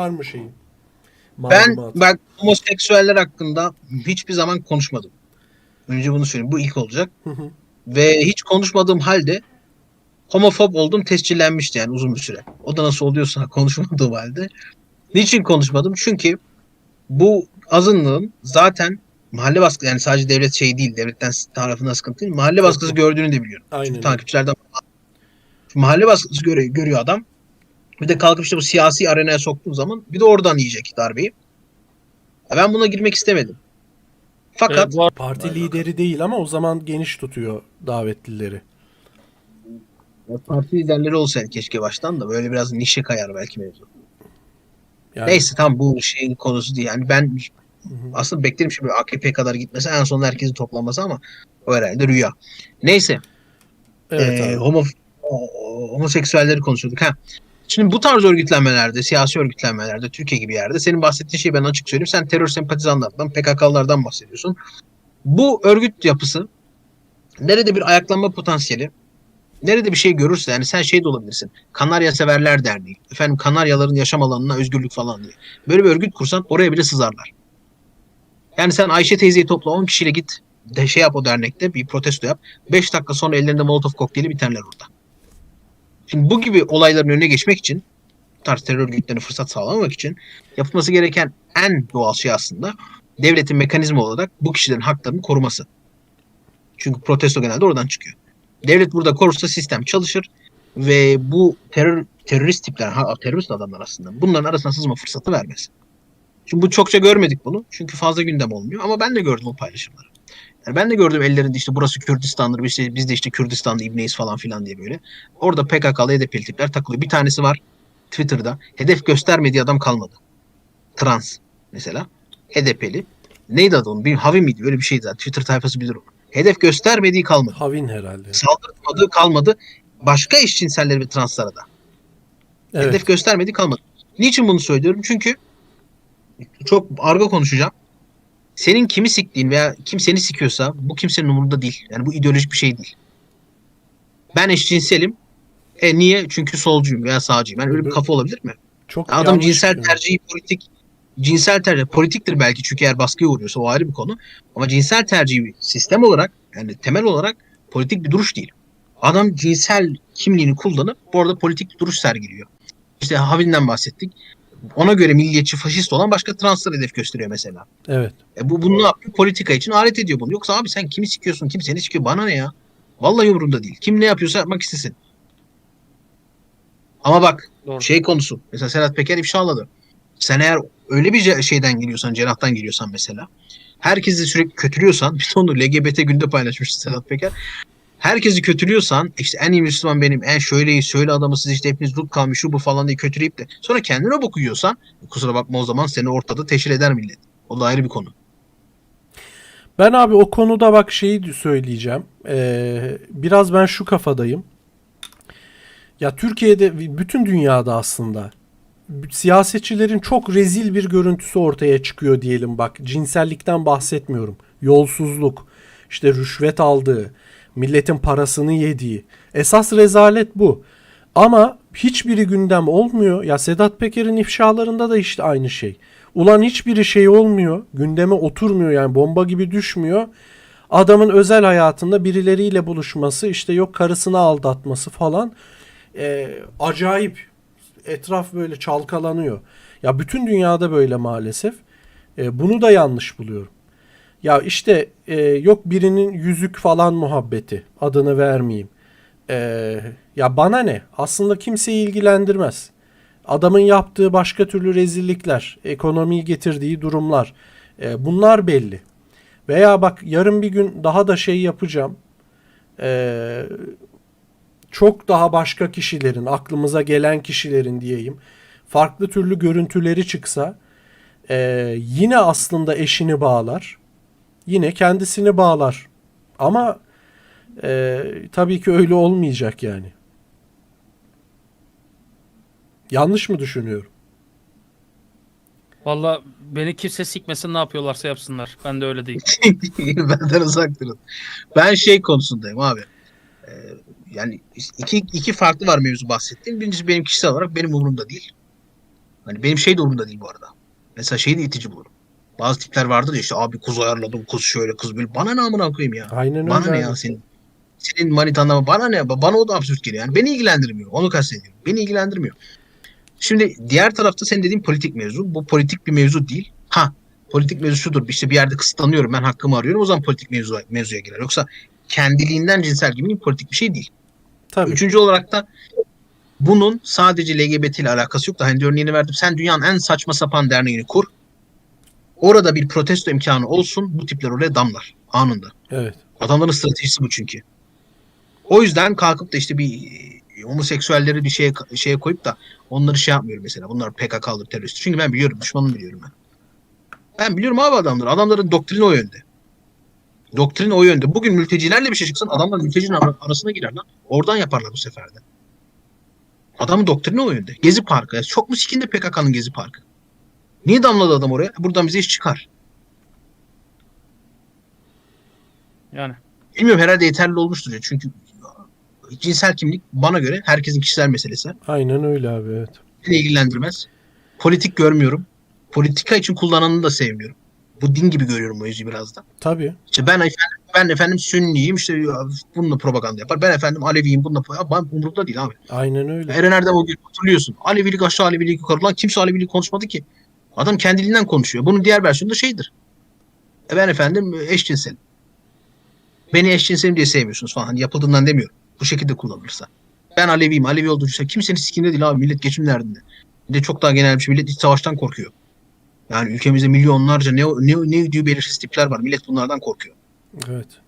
Var mı şeyin? Ben Malumatı. bak homoseksüeller hakkında hiçbir zaman konuşmadım. Önce bunu söyleyeyim. Bu ilk olacak. Hı hı. Ve hiç konuşmadığım halde homofob oldum tescillenmişti yani uzun bir süre. O da nasıl oluyorsa konuşmadığım halde. Niçin konuşmadım? Çünkü bu azınlığın zaten mahalle baskısı yani sadece devlet şey değil, devletten tarafından sıkıntı değil. Mahalle baskısı gördüğünü de biliyorum. Aynen. Çünkü takipçilerden mahalle baskısı görüyor, görüyor adam. Bir de kalkıp işte bu siyasi arenaya soktuğun zaman bir de oradan yiyecek darbeyi. Ya Ben buna girmek istemedim. Fakat bu arada Parti lideri değil ama o zaman geniş tutuyor davetlileri. parti liderleri olsaydı keşke baştan da böyle biraz nişe kayar belki mevzu. Yani, Neyse tam bu şeyin konusu değil. Yani ben Hı hı. aslında beklerim şimdi AKP'ye kadar gitmesi en sonunda herkesin toplanması ama o herhalde rüya. Neyse. Evet Ee, abi. homo, homoseksüelleri konuşuyorduk. Ha. Şimdi bu tarz örgütlenmelerde, siyasi örgütlenmelerde, Türkiye gibi yerde senin bahsettiğin şeyi ben açık söyleyeyim. Sen terör sempatizanlardan, PKK'lardan bahsediyorsun. Bu örgüt yapısı nerede bir ayaklanma potansiyeli, nerede bir şey görürse yani sen şey de olabilirsin. Kanarya Severler Derneği. Efendim Kanaryaların yaşam alanına özgürlük falan diye. Böyle bir örgüt kursan oraya bile sızarlar. Yani sen Ayşe teyzeyi topla 10 kişiyle git de şey yap o dernekte bir protesto yap. 5 dakika sonra ellerinde molotof kokteyli biterler orada. Şimdi bu gibi olayların önüne geçmek için tarz terör örgütlerine fırsat sağlamamak için yapılması gereken en doğal şey aslında devletin mekanizma olarak bu kişilerin haklarını koruması. Çünkü protesto genelde oradan çıkıyor. Devlet burada korursa sistem çalışır ve bu terör terörist tipler, terörist adamlar aslında bunların arasına sızma fırsatı vermez. Şimdi bu çokça görmedik bunu. Çünkü fazla gündem olmuyor. Ama ben de gördüm o paylaşımları. Yani ben de gördüm ellerinde işte burası Kürdistan'dır. Biz, biz de işte Kürdistan'da ibneyiz falan filan diye böyle. Orada PKK'lı HDP'li tipler takılıyor. Bir tanesi var Twitter'da. Hedef göstermediği adam kalmadı. Trans mesela. HDP'li. Neydi adı onun? Bir Havi miydi? Öyle bir şeydi. Twitter sayfası bilir onu. Hedef göstermediği kalmadı. Havin herhalde. Saldırmadığı kalmadı. Başka eşcinseller ve translara da. Evet. Hedef göstermedi kalmadı. Niçin bunu söylüyorum? Çünkü çok argo konuşacağım. Senin kimi siktiğin veya kim seni sikiyorsa bu kimsenin umurunda değil. Yani bu ideolojik bir şey değil. Ben eşcinselim. E niye? Çünkü solcuyum veya sağcıyım. Yani öyle bir kafa olabilir mi? Çok Adam yanlış cinsel tercihi politik cinsel tercih politiktir belki çünkü eğer baskıya uğruyorsa o ayrı bir konu. Ama cinsel tercihi sistem olarak yani temel olarak politik bir duruş değil. Adam cinsel kimliğini kullanıp bu arada politik bir duruş sergiliyor. İşte Havil'den bahsettik. Ona göre milliyetçi, faşist olan başka translar hedef gösteriyor mesela. Evet. E bu bunu ne yapıyor? Politika için alet ediyor bunu. Yoksa abi sen kimi sikiyorsun, kim seni sikiyor bana ne ya? Vallahi umurumda değil. Kim ne yapıyorsa yapmak istesin. Ama bak Doğru. şey konusu. Mesela Sedat Peker ifşaladı. Sen eğer öyle bir şeyden geliyorsan, cerrahtan geliyorsan mesela. Herkesi sürekli kötülüyorsan, bir onu LGBT günde paylaşmıştı Sedat Peker. Herkesi kötülüyorsan, işte en iyi Müslüman benim, en şöyleyiz, şöyle adamı siz işte hepiniz dut kalmış, şu bu falan diye kötüleyip de sonra kendine bok yiyorsan, kusura bakma o zaman seni ortada teşhir eder millet. O da ayrı bir konu. Ben abi o konuda bak şeyi söyleyeceğim. Ee, biraz ben şu kafadayım. Ya Türkiye'de bütün dünyada aslında siyasetçilerin çok rezil bir görüntüsü ortaya çıkıyor diyelim bak. Cinsellikten bahsetmiyorum. Yolsuzluk, işte rüşvet aldığı, milletin parasını yediği. Esas rezalet bu. Ama hiçbiri gündem olmuyor. Ya Sedat Peker'in ifşalarında da işte aynı şey. Ulan hiçbiri şey olmuyor. Gündeme oturmuyor yani bomba gibi düşmüyor. Adamın özel hayatında birileriyle buluşması işte yok karısını aldatması falan. Ee, acayip. Etraf böyle çalkalanıyor. Ya bütün dünyada böyle maalesef. Ee, bunu da yanlış buluyorum. Ya işte e, yok birinin yüzük falan muhabbeti. Adını vermeyeyim. Ee, ya bana ne? Aslında kimseyi ilgilendirmez. Adamın yaptığı başka türlü rezillikler, ekonomiyi getirdiği durumlar. e, bunlar belli. Veya bak yarın bir gün daha da şey yapacağım. Ee, çok daha başka kişilerin, aklımıza gelen kişilerin diyeyim, farklı türlü görüntüleri çıksa e, yine aslında eşini bağlar. Yine kendisini bağlar. Ama e, tabii ki öyle olmayacak yani. Yanlış mı düşünüyorum? Valla beni kimse sikmesin ne yapıyorlarsa yapsınlar. Ben de öyle değil. Benden uzak durun. Ben şey konusundayım abi. Ee, yani iki, iki farklı var mevzu bahsettiğim. Birincisi benim kişisel olarak benim umurumda değil. Hani benim şey de umurumda değil bu arada. Mesela şeyi de itici bulurum. Bazı tipler vardır ya işte abi kuz ayarladım kız şöyle kız böyle. Bana ne amına koyayım ya. Aynen Bana öyle. ne ya senin? Senin manitanla bana ne? Bana o da absürt geliyor. Yani beni ilgilendirmiyor. Onu kastediyorum. Beni ilgilendirmiyor. Şimdi diğer tarafta senin dediğin politik mevzu. Bu politik bir mevzu değil. Ha politik mevzu şudur. İşte bir yerde kısıtlanıyorum. Ben hakkımı arıyorum. O zaman politik mevzu, mevzuya girer. Yoksa kendiliğinden cinsel gibi politik bir şey değil. Tabii. Üçüncü olarak da bunun sadece LGBT ile alakası yok da hani örneğini verdim. Sen dünyanın en saçma sapan derneğini kur. Orada bir protesto imkanı olsun. Bu tipler oraya damlar. Anında. Evet. Adamların stratejisi bu çünkü. O yüzden kalkıp da işte bir e, homoseksüelleri bir şeye şeye koyup da onları şey yapmıyorum mesela. Bunlar PKK'lı terörist. Çünkü ben biliyorum. Düşmanını biliyorum ben. Ben biliyorum abi adamları. Adamların doktrini o yönde. Doktrin o yönde. Bugün mültecilerle bir şey çıksın adamlar mültecinin ara- arasına girer lan. Oradan yaparlar bu sefer de. Adamın doktrini o yönde. Gezi Parkı. Çok mu sikindi PKK'nın Gezi Parkı? Niye damladı adam oraya? Buradan bize iş çıkar. Yani Bilmiyorum herhalde yeterli olmuştur ya. Çünkü cinsel kimlik bana göre herkesin kişisel meselesi. Aynen öyle abi evet. Beni ilgilendirmez. Politik görmüyorum. Politika için kullananını da sevmiyorum. Bu din gibi görüyorum o yüzü biraz da. Tabii. İşte ben efendim, ben efendim Sünniyim işte bununla propaganda yapar. Ben efendim Aleviyim bununla ben umurumda değil abi. Aynen öyle. Eren Erdem o gün hatırlıyorsun. Alevilik aşağı Alevilik yukarı. Lan kimse Alevilik konuşmadı ki. Adam kendiliğinden konuşuyor. Bunun diğer versiyonu da şeydir. E ben efendim eşcinselim. Beni eşcinselim diye sevmiyorsunuz falan. Hani yapıldığından demiyorum. Bu şekilde kullanılırsa. Ben Aleviyim. Alevi olduğu için kimsenin sikinde değil abi. Millet geçim derdinde. Bir de çok daha genel bir şey. Millet iç savaştan korkuyor. Yani ülkemizde milyonlarca ne, ne, ne diyor belirsiz tipler var. Millet bunlardan korkuyor. Evet.